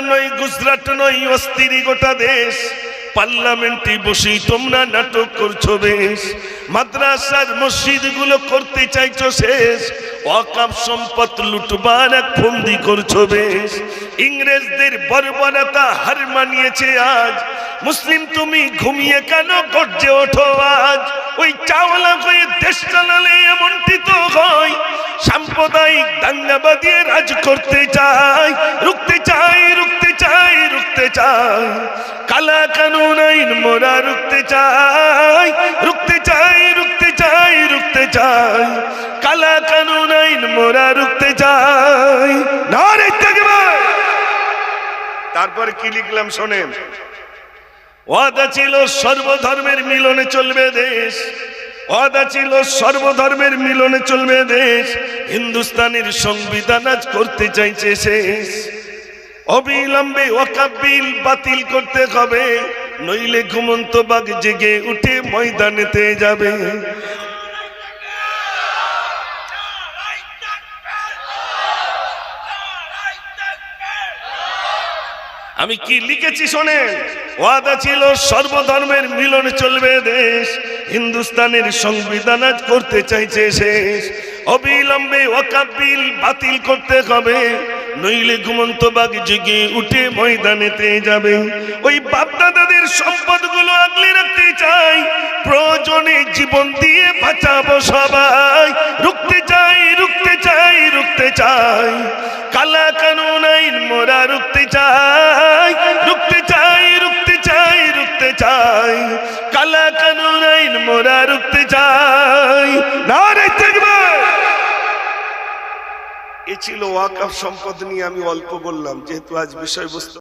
নয় গুজরাট নয় অস্থির গোটা দেশ। পার্লামেন্টে বসেই তোমরা নাটক করছ বেশ। মাদ্রাসার মসজিদগুলো করতে চাইছো শেষ। অকাপ সম্পদ লুটবার এক ফন্দি করছ বেশ। ইংরেজদের বর্বরতা হার মানিয়েছে আজ। মুসলিম তুমি ঘুমিয়ে কেন গর্জে ওঠো আজ? ওই চাওলা হয়ে দেশ চালালে এমনটি তো হয়। সাম্প্রদায়িক দাঙ্গাবাদী রাজ করতে চাই। রুখতে চাই, কালা কানুন আইন মোরা রুখতে চাই রুখতে চাই রুখতে চাই রুখতে চাই, কালা কানুন আইন মোরা রুখতে চাই। তারপর কি লিখলাম শোনেন? ওয়াদা ছিল সর্বধর্মের মিলনে চলবে দেশ। ওয়াদা ছিল সর্বধর্মের মিলনে চলবে দেশ। হিন্দুস্তানের সংবিধান আজ করতে চাইছে শেষ। অবিলম্বে ওয়াকাবিল বাতিল করতে হবে, নইলে ঘুমন্ত বাঘ জেগে উঠে ময়দানেতে যাবে। আমি কি লিখেছি শোনেন? ওয়াদা ছিল সর্বধর্মের মিলন চলবে দেশ, হিন্দুস্তানের সংবিধান আজ করতে চাইছে শেষ। অবিলম্বে ওয়াকাবিল বাতিল করতে হবে নইলে ঘুমন্ত বাগ জেগে উঠে ময়দানেতে যাবে। ওই বাপদাদাদের সম্পদগুলো আগলে রাখতে চাই, প্রয়োজনে জীবন দিয়ে বাঁচাবো সবাই। রুখতে চাই রুখতে চাই রুখতে চাই। কালা কানুন আইন মোরা রুখতে চাই রুখতে চাই রুখতে চাই রুখতে চাই। কালা কানুন আইন মোরা রুখতে চাই নারে তাকবীর ছিল ওয়াকাফ সম্পদ নিয়ে আমি অল্প বললাম যেহেতু আজ বিষয়বস্তু